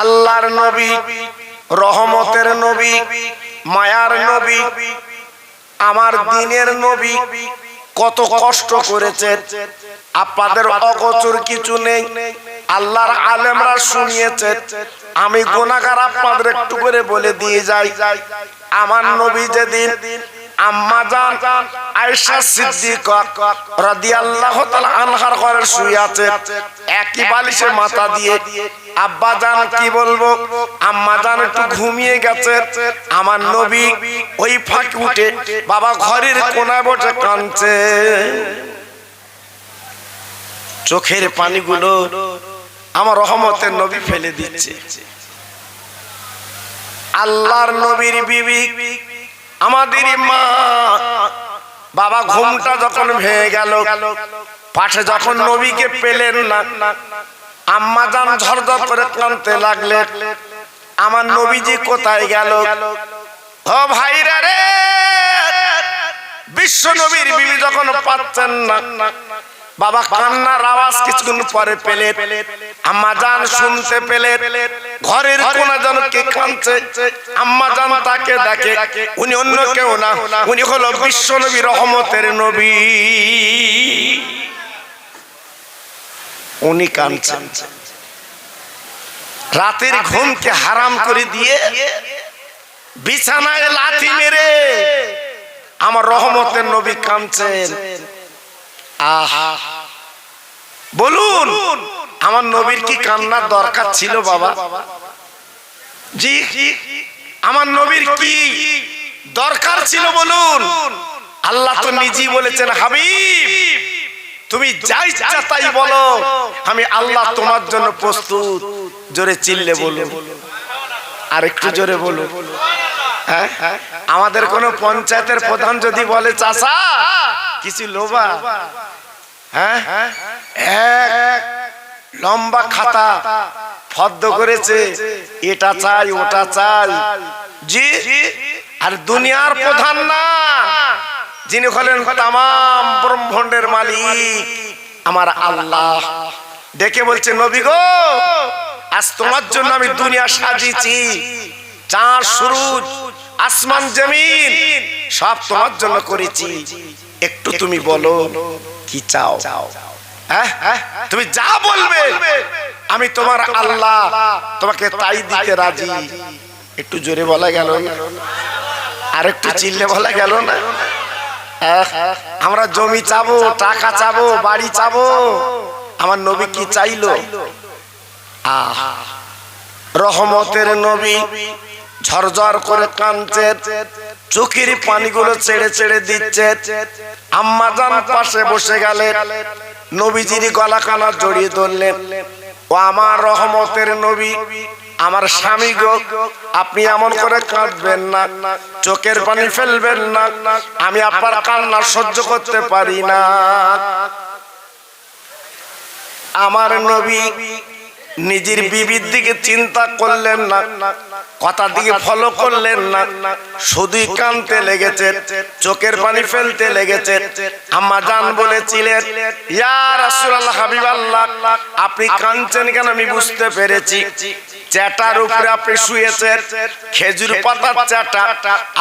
আল্লাহর নবী, রহমতের নবী, মায়ার নবী, আমার দিনের নবী কত কষ্ট করেছে আপনাদের অগোচর কিছু নেই, আল্লাহর আলেমরা শুনিয়েছে আমি গুনাহগার আপনাদের একটু করে বলে দিয়ে যাই। আমার নবী যেদিন আনহার আছে। একই মাথা দিয়ে, আব্বা কি বলব? ঘুমিয়ে গেছে। আমার নবী ওই উঠে বাবা ঘরের কোনায় বসে কাঁদছে। চোখের পানিগুলো আমার রহমতের নবী ফেলে দিচ্ছে। আল্লাহর নবীর বিবি আমাদের মা, বাবা ঘুমটা যখন ভেঙে গেল, পাশে যখন নবীকে পেলেন না, আম্মা যান ঝরঝর করে কানতে লাগলেন আমার নবীজি কোথায় গেল? ও ভাইরা রে, বিশ্ব নবীর বিবি যখন পাচ্ছেন না বাবা কান্নার আওয়াজ কিছুক্ষণ পরে পেলে আম্মা জান শুনতে পেলে ঘরের কোনা যেন কে কাঁদছে। আম্মা জান তাকে ডাকে। উনি অন্য কেউ না। উনি হলো বিশ্ব নবী রহমতের নবী। উনি কাঁদছেন রাতের ঘুমকে হারাম করে দিয়ে বিছানায় লাথি মেরে আমার রহমতের নবী কাঁদছেন। বলুন, আমার নবীর কি কান্নার দরকার ছিল বাবা? জি, আমার নবীর কি দরকার ছিল বলুন? আল্লাহ তো নিজেই বলেছেন, হাবিব, তুমি যাই ইচ্ছা তাই বলো। আমি আল্লাহ তোমার জন্য প্রস্তুত। জোরে চিল্লে বলুন। আর একটু জোরে বলুন। হ্যাঁ? আমাদের কোন পঞ্চায়েতের প্রধান যদি বলে চাষা কিছু লোবা। হ্যাঁ? এক লম্বা খাতা ফদ্দ করেছে এটা চাই ওটা চাই। জি আর দুনিয়ার প্রধান না যিনি হলেন তাম ব্রহ্মাণ্ডের মালিক আমার আল্লাহ। ডেকে বলছে নবী গো আজ তোমার জন্য আমি দুনিয়া সাজিয়েছি। চাঁদ সুরুজ আসমান জমিন সব তোমার জন্য করেছি। একটু তুমি বলো কি চাও? হ্যাঁ? তুমি যা বলবে, আমি তোমার আল্লাহ, তোমাকে তাই দিতে রাজি। একটু জোরে বলা গেল? না আর একটু চিল্লে বলা গেল না? আমরা জমি চাবো, টাকা চাবো, বাড়ি চাবো। আমার নবী কি চাইলো? আহ, রহমতের নবী। ঝরঝর করে কাঁদছে, চোখের পানিগুলো ছেড়ে ছেড়ে দিচ্ছে। আম্মা জান পাশে বসে গেলে নবীজির গলা কানা জড়িয়ে ধরলেন। ও আমার রহমতের নবী, আমার স্বামী গো, আপনি এমন করে কাঁদবেন না, চোখের পানি ফেলবেন না, আমি আপনার কান্না সহ্য করতে পারি না। আমার নবী নিজের বিবির দিকে চিন্তা করলেন না কথা দিকে ফলো করলেন না। শুধুই কানতে লেগেছে চোখের পানি ফেলতে লেগেছে। আম্মা জান বলেছিলেন ইয়া রাসূলুল্লাহ হাবিবাল্লাহ আপনি কাঁদছেন কেন আমি বুঝতে পেরেছি। চ্যাটার উপরে আপনি শুয়েছেন খেজুর পাতার চ্যাটা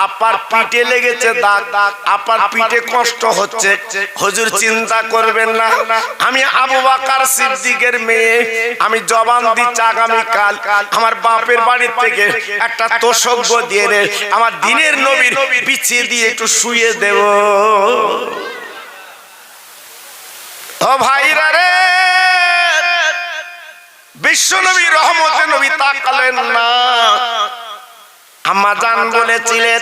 আপার পিঠে লেগেছে দাগ আপার পিঠে কষ্ট হচ্ছে হুজুর চিন্তা করবেন না। আমি আবু বাকার সিদ্দিকের মেয়ে আমি জবান দিচ্ছি আগামী কাল আমার বাপের বাড়ি থেকে একটা তোষজ্ঞ দিয়ে রে আমার দিনের নবীর পিছিয়ে দিয়ে একটু শুয়ে দেব। ও ভাইরা রে! বিশ্ব নবী রহমতে নবী তাকালেন না। আম্মা জান বলেছিলেন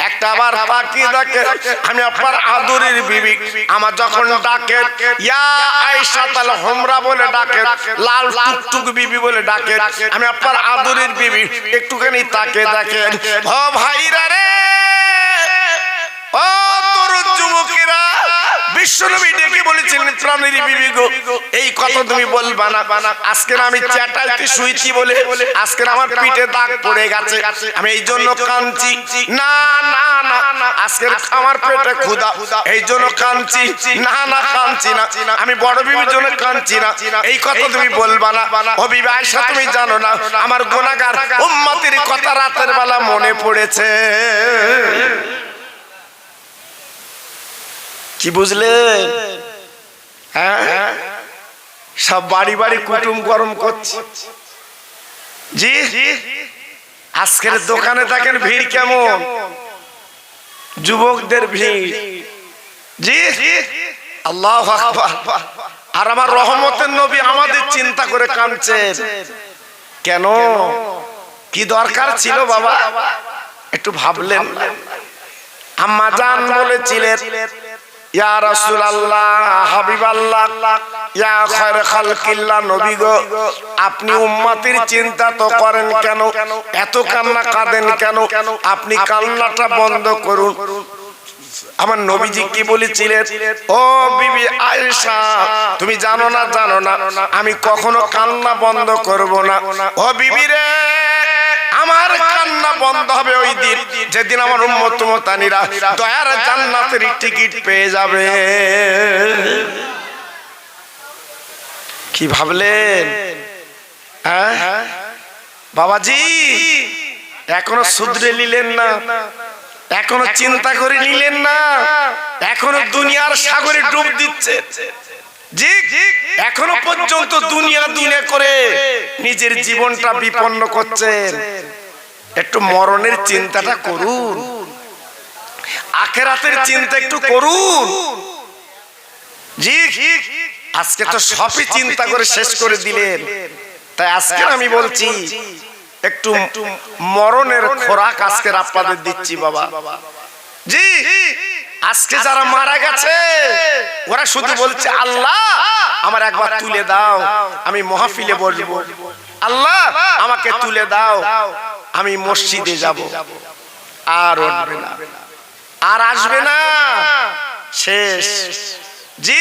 একটা আবার পাখি ডাকে আমি আপনার আদুরির বিবি আমার যখন ডাকে ইয়া আয়েশা তাল হোমরা বলে ডাকে লাল টুকটুক বিবি বলে ডাকে। আমি আপনার আদরের বিবি। একটুখানি তাকে দেখেন। ও ভাইরা রে! ও তরুণ যুবকেরা! বিশ্বনবী ডেকে বলেছিলেন প্রাণের বিবি গো, এই কথা তুমি বলবা না। আজকে আমি চ্যাটাইতে শুইছি বলে, আজকে আমার পিঠে দাগ পড়ে গেছে। আমি এই জন্য কাঁদছি। না না না আজকে আমার পেটে ক্ষুধা। এই জন্য কাঁদছি। না না, কাঁদছি না। আমি বড় বিবির জন্য কাঁদছি না। এই কথা তুমি বলবা না। ও বিবি আয়সা তুমি জানো না, আমার গোনাগার উম্মতির কথা রাতের বেলা মনে পড়েছে। কি বুঝলেন? হ্যাঁ? সব বাড়ি বাড়ি কুটুম গরম করছে। জি? আজকের দোকানে দেখেন ভিড় কেমন? যুবকদের ভিড়। জি? আল্লাহ। আর আমার রহমতের নবী আমাদের চিন্তা করে কাঁদছেন। কেন? কি দরকার ছিল বাবা? একটু ভাবলেন আম্মা জান বলেছিলেন ইয়া রাসূলুল্লাহ, হাবিবাল্লাহ, ইয়া খায়র খালকিল্লাহ নবী গো, আপনি উম্মতের চিন্তা তো করেন কেন? এত কান্না কাঁদেন কেন? আপনি কান্নাটা বন্ধ করুন। আমার নবীজি কি বলেছিলেন? ও বিবি আয়েশা, তুমি জানো না জানো না, আমি কখনো কান্না বন্ধ করব না। ও বিবি রে! কান্না বন্ধ হবে ওই দিন। যেদিন আমার উম্মত মতানিরা দয়ার জান্নাতের টিকিট পেয়ে যাবে। কি ভাবলেন? হ্যাঁ? বাবাজি, এখনও শুধরে নিলেন না। এখনও চিন্তা করে নিলেন না। এখনও দুনিয়ার সাগরে ডুব দিচ্ছে। এখনও পর্যন্ত দুনিয়া দুনিয়া করে নিজের জীবনটা বিপন্ন করছেন। একটু মরণের চিন্তাটা করুন। আখেরাতের চিন্তা একটু করুন। জি আজকে তো সবই চিন্তা করে শেষ করে দিলেন। তাই আজকে আমি বলছি একটু মরণের খোরাক আজকে আপনাদের দিচ্ছি বাবা। জি আজকে যারা মারা গেছে ওরা শুধু বলছে আল্লাহ আমার একবার তুলে দাও আমি মহাফিলে বলব আল্লাহ আমাকে তুলে দাও। আমি মসজিদে যাব। আর উঠবে না। আর আসবে না। শেষ। জি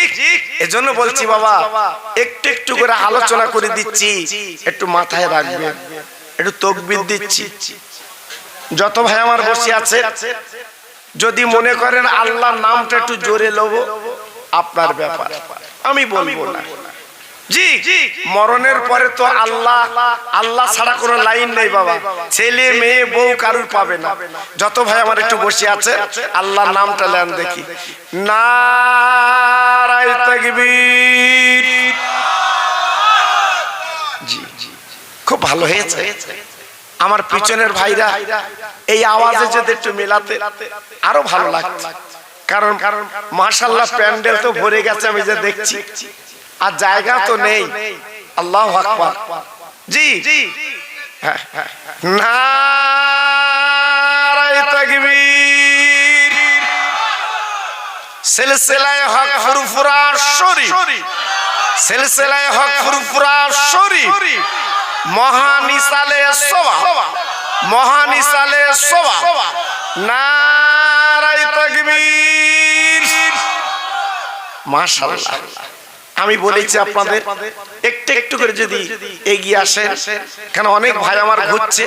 এজন্য বলছি বাবা একটু একটু করে আলোচনা করে দিচ্ছি। একটু মাথায় রাখবেন। একটু তকবির দিচ্ছি। যত ভাই আমার বসে আছে যদি মনে করেন আল্লাহর নামটা একটু জোরে লব আপনার ব্যাপার। আমি বলব না। জি মরণের পরে তো আল্লাহ আল্লাহ ছাড়া কোনো লাইন নেই বাবা। ছেলে মেয়ে বউ কারুর পাবে না। যত ভাই আমার একটু বসে আছে আল্লাহর নামটা নেন দেখি। নারায় তাকবীর। জি জি খুব ভালো হয়েছে। আমার পিছনের ভাইরা এই আওয়াজে যদি একটু মেলাতে আরও ভালো লাগছে। কারণ কারণ মাশাল্লাহ প্যান্ডেল তো ভরে গেছে আমি যে দেখছি। আর জায়গা তো নেই। আল্লাহ আকবার। জি। হ্যাঁ, হ্যাঁ। নারায় তাকবীর। সিলসিলায়ে হক ফুরফুরা শরীফ। সিলসিলায়ে হক ফুরফুরা শরীফ। মহানিসালে সোবা মহানিসালে সোবা নারায় তাকবীর। মাশাআল্লাহ। আমি বলেছি আপনাদের একটু একটু করে যদি এগিয়ে আসে কেন অনেক ভাই আমার ঘুরছে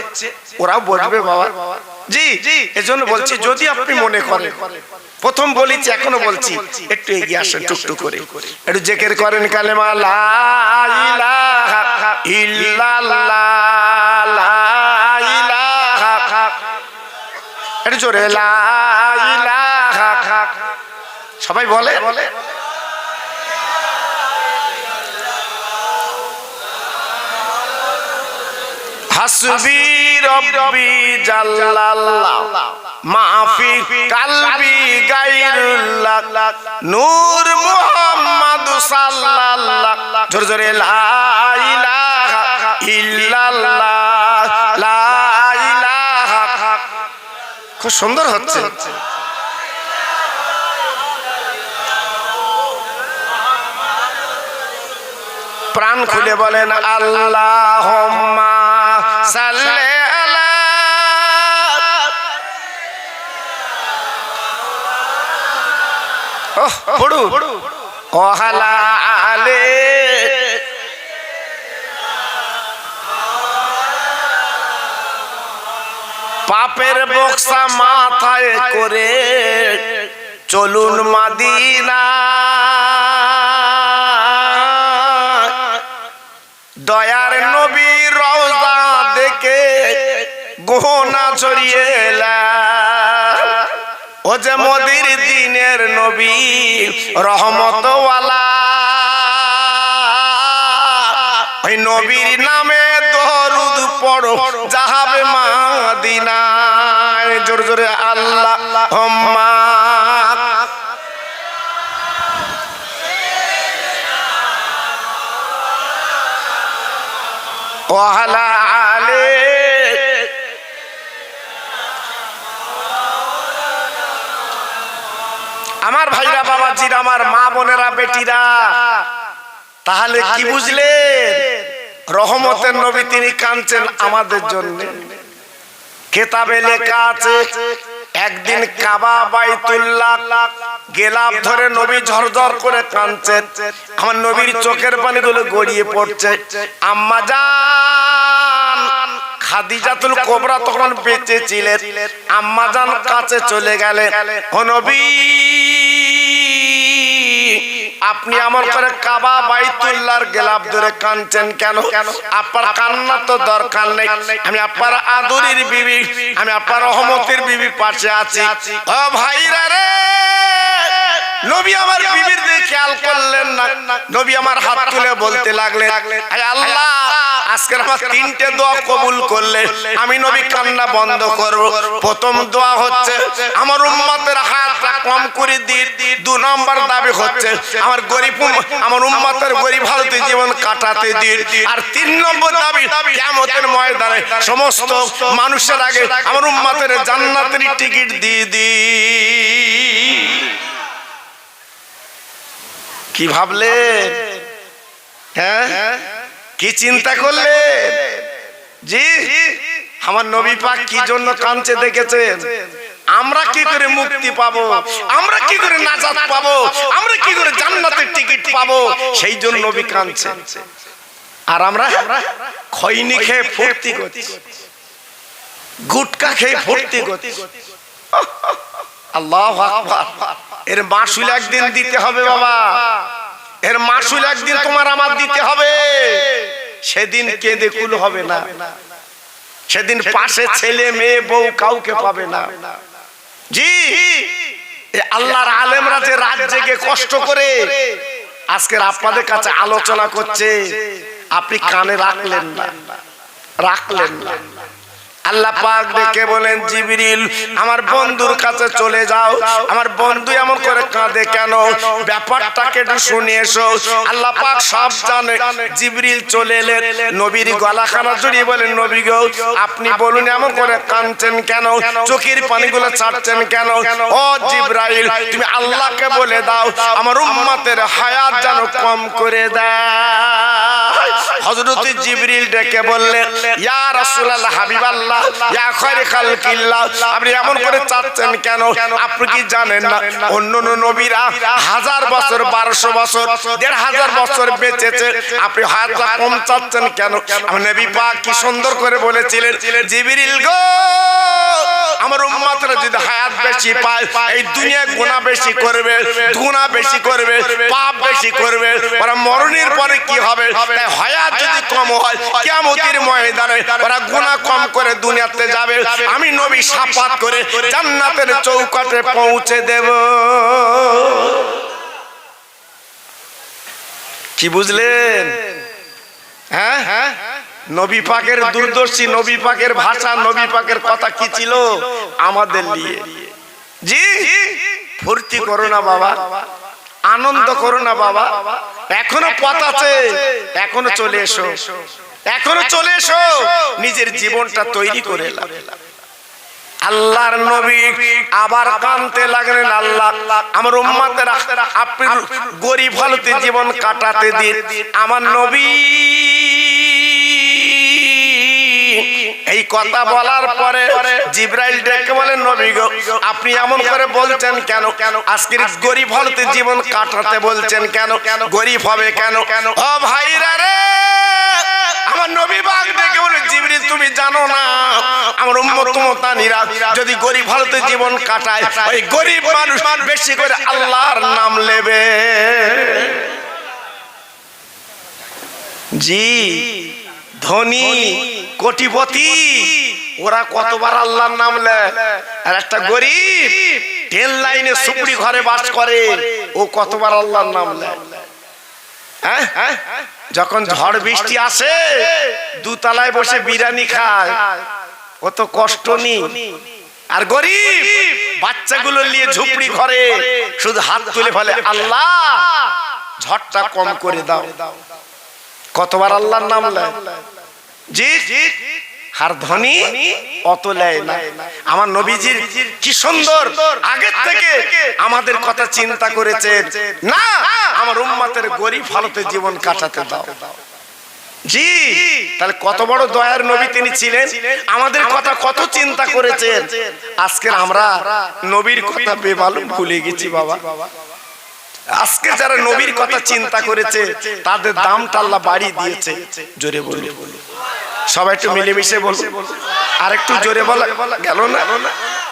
ওরাও বলবে বাবা জি জি এজন্য বলছি যদি আপনি মনে করেন প্রথম বলেছি এখনও বলছি একটু এগিয়ে আসেন টুকটুক করে। একটু জেকের করেন কালেমা লা ইলাহা ইল্লাল্লাহ। লা ইলাহা একটু জোরে লা ইলাহা। সবাই বলে? বলে? হাসবি রব্বি জাল্লাল্লাহ। মাফি কালবি গায়রুল্লাহ নূর মুহাম্মদ সাল্লাল্লাহ। জোরে জোরে, লা ইলাহা ইল্লাল্লাহ। লা ইলাহা। খুব সুন্দর হচ্ছে। প্রাণ খুলে বলেন আল্লাহ পাপের বক্সা মাথায় করে চলুন মাদিনা। দয়ার নবী রওজা দেখে গহনা ছড়িয়ে ও যে মোদির দিনের নবী, রহমতওয়ালা। ওই নবীর নামে দরুদ পড়ো, যাহাবে মাদিনায়। জোরে জোরে আল্লাহ হম্মা ওয়ালা আমার ভাইরা বাবাজির আমার মা বোনেরা বেটিরা তাহলে কি বুঝলেন রহমতের নবী তিনি কাঁদছেন আমাদের জন্য। কেতাবে লেখা আছে একদিন কাবা বাইতুল্লাহ গেলাপ ধরে নবী ঝরঝর করে কাঁদছে আমার নবীর চোখের পানিগুলো গড়িয়ে পড়ছে। আম্মা জান খাদিজাতুল কোবরা তখন বেঁচে ছিলেন। আম্মা জান কাছে চলে গেলেন। ও নবী আপনি আমার করে কাবা বাইতুল্লাহর গেলাপ ধরে কাঁদছেন কেন? আপনার কান্না তো দরকার নেই। আমি আপনার আদরের বিবি। আমি আপনার রহমতের বিবি পাশে আছি। ও ভাইরা রে! নবী আমার বিবির দিকে খেয়াল করলেন না। নবী আমার হাত তুলে বলতে লাগলেন লাগলে আল্লাহ আজকের আমার তিনটে দোয়া কবুল করলে আমি নবী কান্না বন্ধ করব। প্রথম দোয়া হচ্ছে, আমার উম্মতের হাতটা কম করে দিন দু নম্বর দাবি হচ্ছে, আমার গরিব আমার উম্মতের গরিব হালতে জীবন কাটাতে দিন আর তিন নম্বর দাবি, কিয়ামতের ময়দানে সমস্ত মানুষের আগে আমার উম্মতের জান্নাতের টিকিট দিয়ে দিন কি ভাবলেন? হ্যাঁ? কি চিন্তা করলে? জি আমার নবী পাক কি জন্য কাঁদছে দেখেছেন? আমরা কি করে মুক্তি পাবো? আমরা কি করে নাজাত পাবো? আমরা কি করে জান্নাতের টিকিট পাবো? সেই জন্য নবী কাঁদছে। আর আমরা খৈনি খেয়ে ফুর্তি করছি। গুটকা খেয়ে ফুর্তি করছি। আল্লাহ আকবার। এর মাসুল একদিন দিতে হবে বাবা। এর মাসুল একদিন তোমার আমার দিতে হবে। সেদিন কেঁদে কুল হবে না। সেদিন পাশে ছেলে মেয়ে বউ কাউকে পাবে না। জি। আল্লাহর আলেমরা যে রাত জেগে কষ্ট করে আজকের আপনাদের কাছে আলোচনা করছে আপনি কানে রাখলেন না। রাখলেন না। আল্লাহ পাক ডেকে বলেন, জিবরিল, আমার বন্ধুর কাছে চলে যাও। আমার বন্ধু এমন করে কাঁদে কেন? ব্যাপারটাকে একটু শুনে এসো। আল্লাহ পাক সব জানে। জিবরিল চলে এলেন। নবীর গলাখানা জড়িয়ে বলেন, নবী গো, আপনি বলুন এমন করে কাঁদছেন কেন? চোখের পানিগুলো ছাড়ছেন কেন? ও জিব্রাইল, তুমি আল্লাহকে বলে দাও, আমার উম্মতের হায়াত যেন কম করে দেয়। হযরত জিবরিল ডেকে বললেন, ইয়া রাসূলুল্লাহ, হাবিবাল্লাহ খালকিল্লাহ, আপনি এমন করে চাচ্ছেন কেন? আপনি কি জানেন না? অন্য নবীরা হাজার বছর, বারোশো বছর, দেড় হাজার বছর বেঁচেছে। আপনি হায়াতটা কম চাচ্ছেন কেন? নবী কি সুন্দর করে বলেছিলেন, জিবরিল গো, আমার যদি হায়াত বেশি পায়, এই করবে ওরা পরে কি হবে? হায়াত কম হয় ওরা কম করে দুনিয়াতে যাবে। আমি নবী সাফাত করে জান্নাতের চৌকাটে পৌঁছে দেব। কি বুঝলেন? হ্যাঁ হ্যাঁ? নবী পাকের দূরদর্শী, নবী পাকের ভাষা, নবী পাকের কথা কি ছিল? আমাদের নিয়ে। জি? ফুর্তি করো না বাবা। আনন্দ করো না বাবা। এখনও পথ আছে। এখনও চলে এসো। এখনও চলে এসো। নিজের জীবনটা তৈরি করে আল্লাহর নবী আবার কানতে লাগলেন আল্লাহ। আমার উম্মাদের আপনি গরিব হলতে জীবন কাটাতে দিন। আমার নবী এই কথা বলার পরে জিব্রাইল ডেকে বলেন নবী গো আপনি এমন করে বলছেন কেন? কেন? আজকের গরিব হলতে জীবন কাটাতে বলছেন কেন? কেন? গরিব হবে কেন? কেন? ও ভাইরা রে! যদি গরিব হালতে জীবন কাটায়, ওই গরিব মানুষ বেশি করে আল্লাহর নাম জি, ধনী, কোটিপতি, ওরা কতবার আল্লাহর নাম আর একটা গরিব ট্রেন লাইনে সুপুরি ঘরে বাস করে, ও কতবার আল্লাহর নাম নেয়? যখন ঝড় বৃষ্টি আসে দুতলায় বসে বিরিয়ানি খায়। ও তো কষ্ট নেই। আর গরিব বাচ্চাগুলো নিয়ে ঝুপড়ি ঘরে শুধু হাত তুলে ফেলে আল্লাহ ঝড়টা কম করে দাও। কতবার আল্লাহর নাম জি জি আর ধনী অত লেয় না আমার নবীজির কি সুন্দর আগের থেকে আমাদের কথা চিন্তা করেছে না, আমার উম্মাতের গরিব হালতে জীবন কাটাতে দাও। জি, তাহলে কত বড় দয়ার নবী তিনি ছিলেন? আমাদের কথা কত চিন্তা করেছেন? আজকে আমরা নবীর কথা বেমালুম ভুলে গেছি বাবা। আজকে যারা নবীর কথা চিন্তা করেছে, তাদের দামটা আল্লাহ বাড়ি দিয়েছে। জোরে বলে সবাই একটু মিলেমিশে বলুন। আর একটু জোরে বলা গেল না?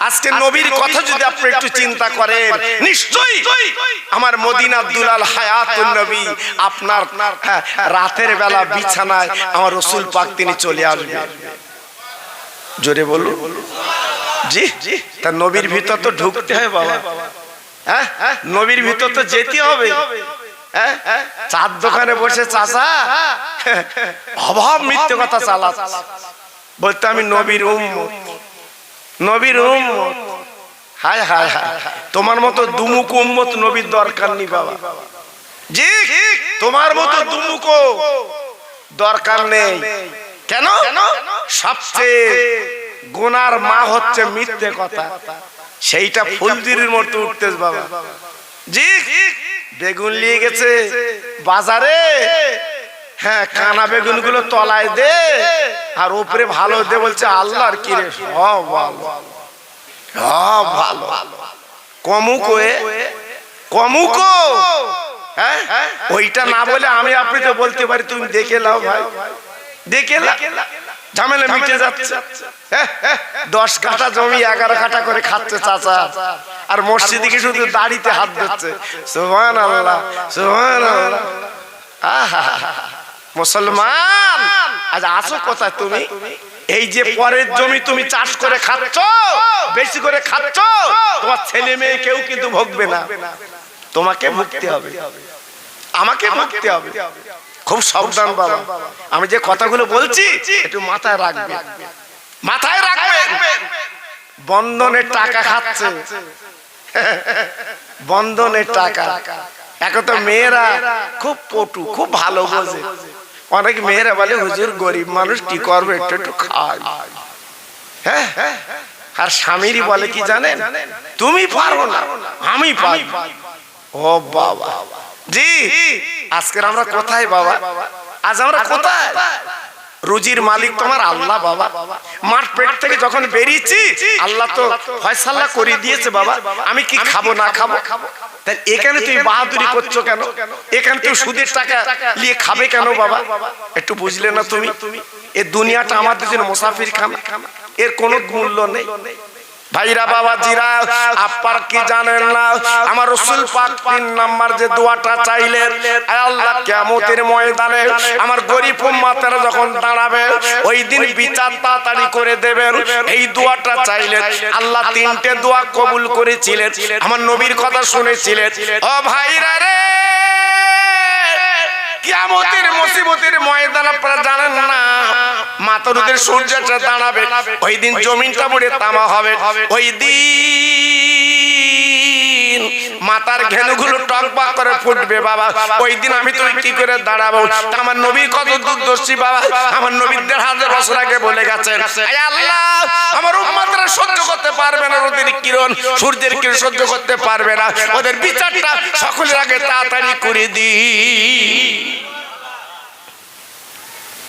আজকে নবীর কথা যদি আপনি একটু চিন্তা করেন নিশ্চয়ই আমার মদিনা দুলাল হায়াতুন নবী আপনার হ্যাঁ, রাতের বেলা বিছানায় আমার রসুল পাক তিনি চলে আসবেন। জোরে বলুন। জি জি তা নবীর ভিতর তো ঢুকতে হয় বাবা। হ্যাঁ নবীর ভিতর তো যেতে হবে। হ্যাঁ? চার দোকানে বসে চাচা। অভাব মিথ্যে কথা চালা বলতে আমি নবীর উম্মত। নবীর উম্মত। হায় হায় হায়। তোমার মতো দুমুক উম্মত নবীর দরকার নেই বাবা। জি, তোমার মতো দুমুকো দরকার নেই। কেন? সবচেয়ে গুনার মা হচ্ছে মিথ্যে কথা। সেইটা ফুলদিরির মতো উঠতেস বাবা। জি বেগুন নিয়ে গেছে। বাজারে? হ্যাঁ কানা বেগুনগুলো তলায় দে। আর উপরে ভালো দে বলছে আল্লাহর কি রে? সব ভালো। সব ভালো। কমুকো এ কমুকো হ্যাঁ? ওইটা না বলে আমি আপনি তো বলতে পারি তুমি দেখে লাও ভাই। দেখে ঝামেলা মিটে যাচ্ছে। হ্যাঁ, হ্যাঁ, দশ কাঠা জমি এগারো কাঠা করে খাচ্ছে চাচা। আর মসজিদে কি শুধু দাড়িতে হাত দিচ্ছে। সোহান আল্লাহ সোহান আল্লাহ আহা মুসলমান আজ আসো কোথায় তুমি? এই যে পরের জমি তুমি চাষ করে খাচ্ছ বেশি করে খাচ্ছ তোমার ছেলে মেয়ে কেউ কিন্তু ভোগবে না। তোমাকে ভুগতে হবে। আমাকে ভুগতে হবে। খুব সাবধান বাবা। আমি যে কথাগুলো বলছি একটু মাথায় রাখবে মাথায় রাখবেন। বন্ধনের টাকা খাচ্ছে। বন্ধনের টাকা। এখন তো মেয়েরা খুব পটু, খুব ভালো বোঝে। অনেক মেয়েরা বলে, হুজুর, গরিব মানুষ কি করবে? একটু একটু খাই। হ্যাঁ আর স্বামীরই বলে কি জানেন? তুমি পারো না, আমি পারি ও বাবা। জি, আজকের আমরা কোথায় বাবা? আজ আমরা কোথায়? রুজির মালিক তোমার আল্লাহ বাবা। মাঠ পেট থেকে যখন বেরিয়েছি, আল্লাহ তো ফয়সাল্লাহ করে দিয়েছে বাবা। আমি কি খাব, না খাব? তাই এখানে তুমি বাহাদুরি করছ কেন? এখানে তুমি সুদের টাকা নিয়ে খাবে কেন বাবা? একটু বুঝলে না তুমি? এ দুনিয়াটা আমাদের জন্য মুসাফির খানা এর কোনো মূল্য নেই। ভাইরা বাবা জিরা আপার কি জানেন না? আমার রসুল পাক তিন নাম্বার যে দোয়াটা চাইলেন আল্লাহ কিয়ামতের ময়দানে আমার গরিব উম্মাতেরা যখন দাঁড়াবে, ওই দিন বিচার তাড়াতাড়ি করে দেবেন। এই দোয়াটা চাইলেন, আল্লাহ তিনটে দোয়া কবুল করেছিলেন, আমার নবীর কথা শুনেছিলেন। ও ভাইরা রে, কিয়ামতের মুসিবতের ময়দান আপনারা জানেন না? মাতরুদের সূর্যটা দাঁড়াবে। ওই দিন জমিনটা পড়ে তামা হবে। ওই দিন মাথার ঘেনুগুলো টকবাক করে ফুটবে বাবা। ওই দিন আমি তুমি কি করে দাঁড়াবো? আমার নবী কত দূরদর্শী বাবা। আমার নবীদের হাজার বছর আগে বলে গেছেন আল্লাহ আমার উম্মাতরা সহ্য করতে পারবে না ওদের কিরণ। সূর্যের কিরণ সহ্য করতে পারবে না। ওদের বিচারটা সকলের আগে তাড়াতাড়ি করে দি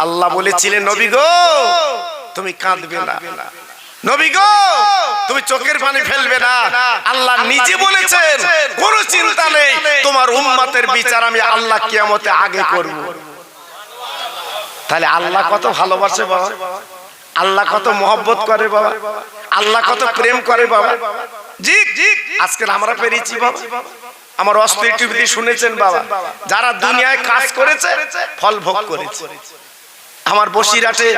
আল্লাহ বলেছিলেন নবী গো তুমি কাঁদবে না। নবী গো তুমি চোখের পানি ফেলবে না। আল্লাহ নিজে বলেছেন কোনো চিন্তা নেই তোমার উম্মতের বিচার আমি আল্লাহ কিয়ামতে আগে করব। তাহলে আল্লাহ কত ভালোবাসে বাবা। আল্লাহ কত মহব্বত করে বাবা। আল্লাহ কত প্রেম করে বাবা। জি জি আজকে আমরা পেরেছি বাবা। আমার অস্ত্র টিভিতে শুনেছেন বাবা। যারা দুনিয়ায় কাজ করেছে ফল ভোগ করেছে। আমার বসিরাটে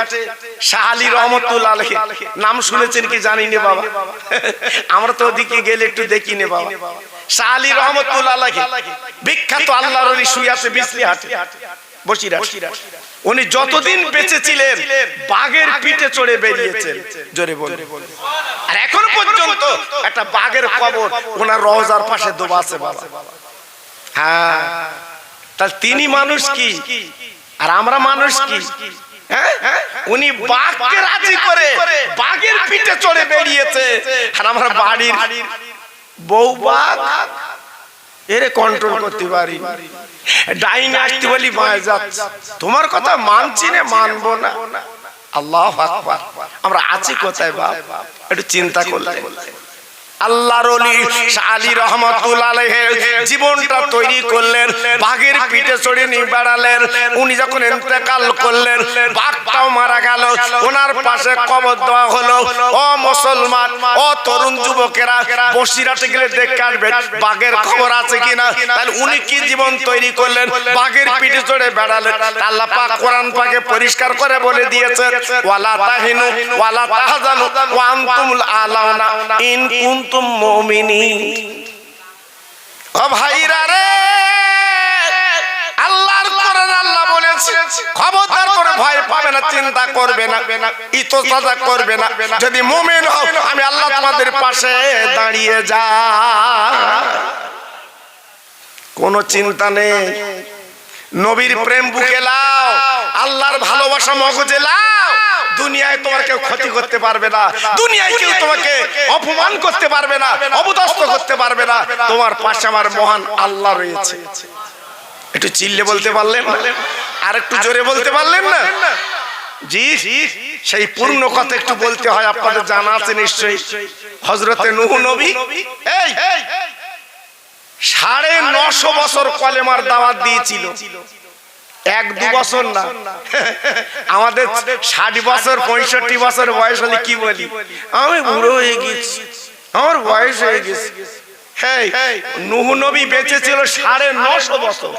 শাহালি রহমতুল্লাহ আলহী। নাম শুনেছেন কি জানি নে বাবা? আমরা তো ওদিকে গেলে একটু দেখি নে বাবা। শাহালি রহমতুল্লাহ আলহী, বিখ্যাত আল্লাহর ওলি শুয়ে আছে বিসলি হাটে। বসিরাট, উনি যতদিন বেঁচে ছিলেন বাঘের পিঠে চড়ে বেরিয়েছেন। জোরে বলে আর এখনও পর্যন্ত একটা বাঘের কবর ওনার রওজার পাশে দোবা আছে বাবা। হ্যাঁ তাহলে তিনি মানুষ কি? আর আমরা মানুষ কি? হ্যাঁ? উনি বাঘকে রাজি করে বাঘের পিঠে চড়ে বেরিয়েছে আর আমরা বাড়ির বউ বাঘ। এরে কন্ট্রোল করতে পারি। ডাইনে আসতে বলি মায় যাচ্ছে। তোমার কথা মানছি না মানবো না। আল্লাহ আমরা আছি কোথায় বাপ? একটু চিন্তা করলে। আল্লাহর আলী রহমতুল্লাহ জীবনটা তৈরি করলেন, বাঘের পিঠে চড়ে নিয়ে বেড়ালেন, উনি যখন ইন্তেকাল করলেন, বাঘটাও মারা গেল, ওনার পাশে কবর দেওয়া হলো। ও মুসলমান, ও তরুণ যুবকেরা বসিরাটে গেলে বাঘের খবর আছে কিনা। তাহলে উনি কি জীবন তৈরি করলেন? বাঘের পিঠে চড়ে বেড়ালেন। আল্লাহ পাক কোরআন পাকে পরিষ্কার করে বলে দিয়েছে ওয়ালা তাহিনু, ওয়ালা আলাউনা, ইন ও ভাইরা রে, আল্লাহর কোরআন আল্লাহ বলেছে, খবরদার করে ভয় পাবে না, চিন্তা করবে না করবে না। যদি মুমিন হও, আমি আল্লাহ তোমাদের পাশে দাঁড়িয়ে যা। কোনো চিন্তা নেই। নবীর প্রেম বুকে লাও, আল্লাহর ভালোবাসা মগজে লাও। দুনিয়ায় তোমার কেউ ক্ষতি করতে পারবে না। দুনিয়ায় কেউ তোমাকে অপমান করতে পারবে না অবদস্ত করতে পারবে না। তোমার পাশে আমার মহান আল্লাহ রয়েছে। একটু চিল্লে বলতে পারলেন? আর একটু জোরে বলতে পারলেন না? জি সেই পূর্ণ কথা একটু বলতে হয় আপনাদের জানা আছে নিশ্চয়ই। হজরতে নুহ নবী? এই সাড়ে নশো বছর কলেমার দাওয়াত দিয়েছিল। এক দু বছর না। আমাদের ষাট বছর, পঁয়ষট্টি বছর বয়স হলে কি বলি? আমি বুড়ো হয়ে গেছি। আমার বয়স হয়ে গেছে। হ্যাঁ নুহু নবী বেঁচে ছিল সাড়ে নশো বছর।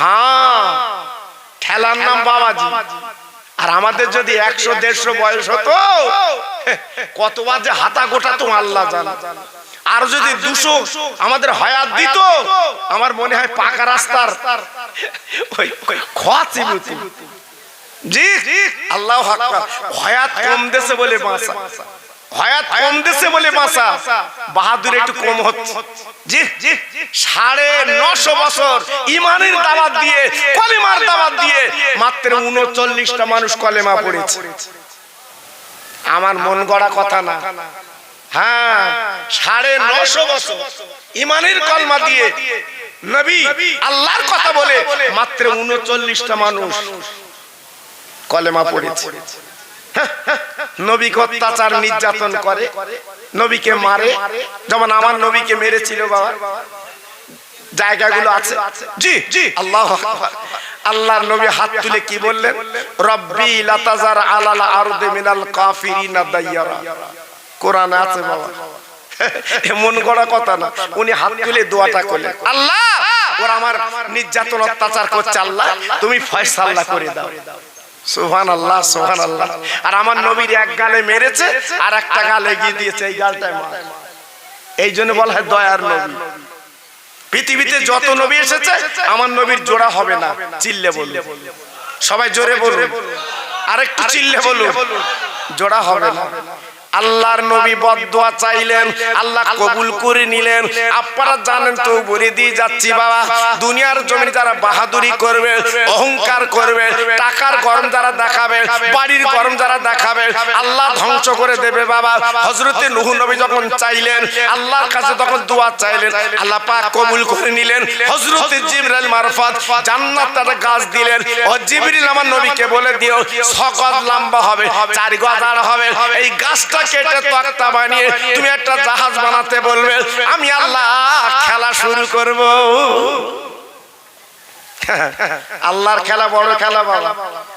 হ্যাঁ ঠেলার নাম বাবাজি। আর আমাদের যদি একশো, দেড়শো বয়স হতো কতবার যে হাতা গোটা তো আল্লাহ জানা। আর যদি দুশো আমাদের হয়াত দিত আমার মনে হয় পাকা রাস্তার ওই ওই খোয়া চিবুতি জি আল্লাহ হয়াত কম দেশে বলে বাঁচা হয়াত কম দেশে বলে বাঁচা বাহাদুর একটু কম হচ্ছে। জি জি সাড়ে নশো বছর ইমানের দাবাত দিয়ে কলেমার দাবাত দিয়ে মাত্র উনচল্লিশটা মানুষ কলেমা পড়েছে। আমার মন গড়া কথা না। হ্যাঁ সাড়ে নশো বছর। ইমানের কলমা দিয়ে নবী আল্লাহর কথা বলে মাত্র উনচল্লিশটা মানুষ কলেমা পড়েছে। নবীকে অত্যাচার নির্যাতন করে। নবীকে মারে। যেমন আমার নবীকে মেরেছিল বাবা। জায়গাগুলো আছে। জি জি। আল্লাহ আল্লাহর নবী হাত তুলে কি বললেন? রব্বি লাতাজার আলাল আরদে মিনাল কাফিরিনা দাইয়ারা। কোরআন আছে বাবা। এমন গড়া কথা না। উনি হাত তুলে দোয়াটা করলেন। আল্লাহ! ওরা আমার নির্যাতন অত্যাচার করছে আল্লাহ! তুমি ফয়সাল্লাহ করে দাও। সোহান আল্লাহ সোহান আল্লাহ আর আমার নবীর এক গালে মেরেছে আর একটা গালে গিয়ে দিয়েছে এই গালটায় মার। এই জন্য বলা হয় দয়ার নবী। পৃথিবীতে যত নবী এসেছে আমার নবীর জোড়া হবে না। চিল্লে বললে সবাই জোরে বলুন। আরেকটু চিল্লে বলুন। জোড়া হবে না। আল্লাহর নবী বদুয়া চাইলেন। আল্লাহ কবুল করে নিলেন। আপনারা জানেন তো বলে দিয়ে যাচ্ছি বাবা। দুনিয়ার জমিন যারা বাহাদুরি করবে অহংকার করবে টাকার গরম যারা দেখাবে বাড়ির গরম যারা দেখাবে আল্লাহ ধ্বংস করে দেবে বাবা। হজরতে নুহ নবী যখন চাইলেন আল্লাহর কাছে তখন দোয়া চাইলেন। আল্লাহ পাক কবুল করে নিলেন। হজরতে জিবরাইল মারফত জান্নাত তার গাছ দিলেন। ও জিবরিল আমার নবীকে বলে দিও সকল লম্বা হবে চার গজ আর হবে এই গাছটা কেটে তক্তা বানিয়ে তুমি একটা জাহাজ বানাতে বলবে আমি আল্লাহ খেলা শুরু করব। আল্লাহর খেলা বড় খেলা বাবা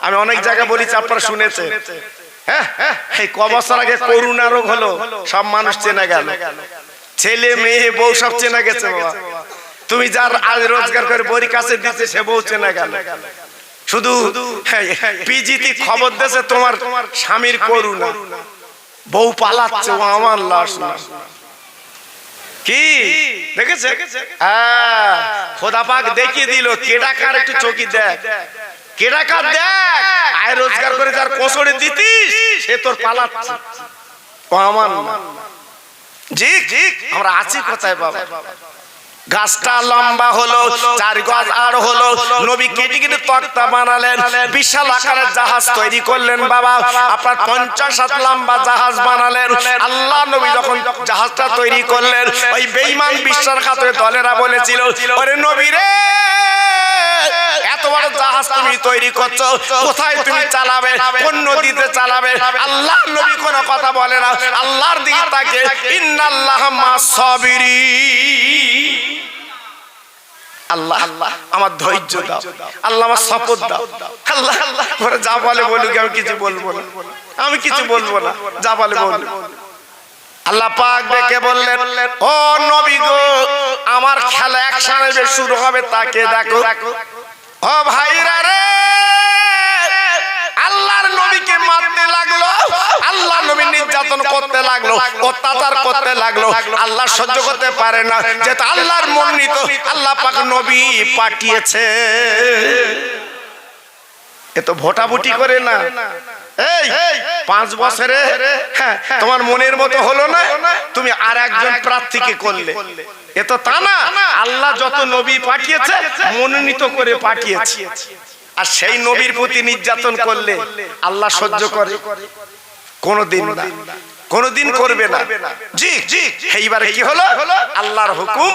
আমি অনেক জায়গায় বলেছি আপনারা শুনেছেন। হ্যাঁ এই ক বছর আগে করোনা রোগ হলো। সব মানুষ চেনা গেল। ছেলে মেয়ে বউ সব চেনা গেছে বাবা। তুমি যার আজ রোজগার করে বড়ি কাছে দিচ্ছে সে বউ চেনা গেল। শুধু পিজিতি খবর দেছে তোমার স্বামীর করুণা। বউ পালাচ্ছে ও আমার লাশ না। কি? দেখেছে? হ্যাঁ খোদা পাক দেখিয়ে দিল কেডাকার একটু চকি দেখ। কেডা কার দেখ আয় রোজগার করে যার কোসড়ে দিতিস সে তোর পালাচ্ছে। ও আমার জি জি। আমরা আছি কোথায় বাবা? গাছটা লম্বা হলো, চার গজ আর হলো। নবী কেটে কেটে তক্তা বানালেন। বিশাল আকারের জাহাজ তৈরি করলেন বাবা। আপনার পঞ্চাশ হাত লম্বা জাহাজ বানালেন। আল্লাহ নবী যখন জাহাজটা তৈরি করলেন, ওই বেইমান বিশ্বাসঘাতক দলেরা বলেছিল, ওরে নবী রে, এত বড় জাহাজ তুমি তৈরি করছ, কোথায় তুমি চালাবে, কোন নদীতে চালাবে? আল্লাহ নবী কোনো কথা বলে না। আল্লাহর দিকে তাকে ইন্নাল্লাহ মা সাবিরি আল্লাহ আল্লাহ আমার ধৈর্য দাও। আল্লাহ আমার শপথ দাও। আল্লাহ আল্লাহ করে যা বলে বলুক আমি কিছু বলব না। আমি কিছু বলব না। যা বলে বলব আল্লাহ পাক ডেকে বললেন ও নবী গো আমার খেলা একসাথে শুরু হবে তাকে দেখো ও ভাইরা রে! নির্যাতন করতে লাগল অত্যাচার করতে লাগল আল্লাহ সহ্য করতে পারে না। যেহেতু আল্লাহর মনোনীত আল্লাহ পাক নবী পাঠিয়েছে। এ তো ভোটাভুটি করে না। এই পাঁচ বছরে হ্যাঁ, তোমার মনের মতো হলো না? তুমি আর একজন প্রার্থীকে করলে। এ তো তা না। আল্লাহ যত নবী পাঠিয়েছে মনোনীত করে পাঠিয়েছে। আর সেই নবীর প্রতি নির্যাতন করলে আল্লাহ সহ্য করে। কোনদিন না। কোনদিন করবে না। জি জি। এইবারে কি হলো? আল্লাহর হুকুম।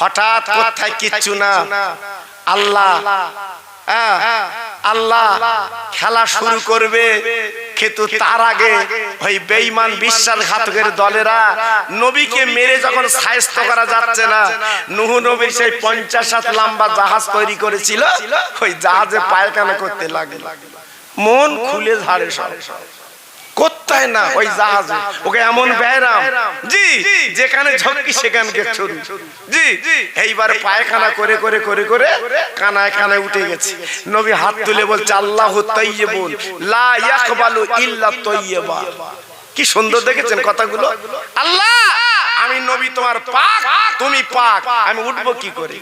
হঠাৎ কোথায় কিচ্ছু না। আল্লাহ। হ্যাঁ, আল্লাহ খেলা শুরু করবে। কিন্তু তার আগে ওই বেঈমান বিশ্বাসঘাতকের দলেরা নবীকে মেরে যখন সায়স্ত করা যাচ্ছে না নুহু নবীর সেই পঞ্চাশ হাত লম্বা জাহাজ তৈরি করেছিল ওই জাহাজে পায়খানা করতে লাগে মন খুলে ঝাড়ে সব কোথায় না? ওই জাহাজে। ওকে এমন ব্যায়াম। জি যেখানে ঝক্কি জি এইবারে পায়খানা করে করে করে করে কানায় কানায় উঠে গেছে। নবী হাত তুলে বলছে আল্লাহ তাইয়্যিবুন লা ইয়াকবালু ইল্লা তাইয়্যিবা কি সুন্দর দেখেছেন কথাগুলো? আল্লাহ আমি নবী তোমার পাক তুমি পাক। আমি উঠবো কি করে?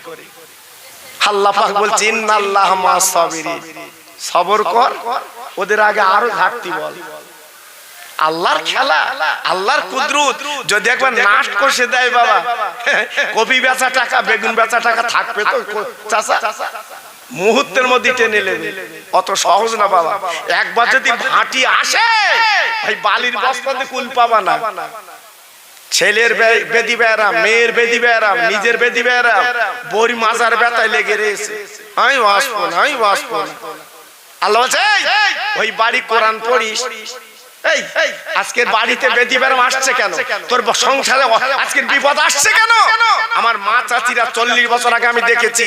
আল্লাহ পাক বলছে ইন্নাল্লাহ মা সাবিরি সবর কর। ওদের আগে আরও ঘাটতি বল। আল্লাহর খেলা আল্লাহর কুদরত। যদি একবার নাশ কষে দেয় বাবা কপি বেচা টাকা বেগুন বেচা টাকা থাকবে তো চাচা? মুহূর্তের মধ্যে টেনে নেবে। অত সহজ না বাবা। একবার যদি ভাটি আসে ভাই বালির বস্তাতে কুল পাবা না। ছেলের বেদি বেড়াম মেয়ের বেদি বেড়াম নিজের বেদি বেড়াম বড়ি মাজার ব্যথায় লেগে রয়েছে। আমি বাসবো না আমি বাসবো না আল্লাহ ওই বাড়ি কোরআন পড়িস। এই আজকের বাড়িতে বেদি বেড়াম আসছে কেন? তোর সংসারে আজকের বিপদ আসছে কেন? আমার মা চাচিরা চল্লিশ বছর আগে আমি দেখেছি।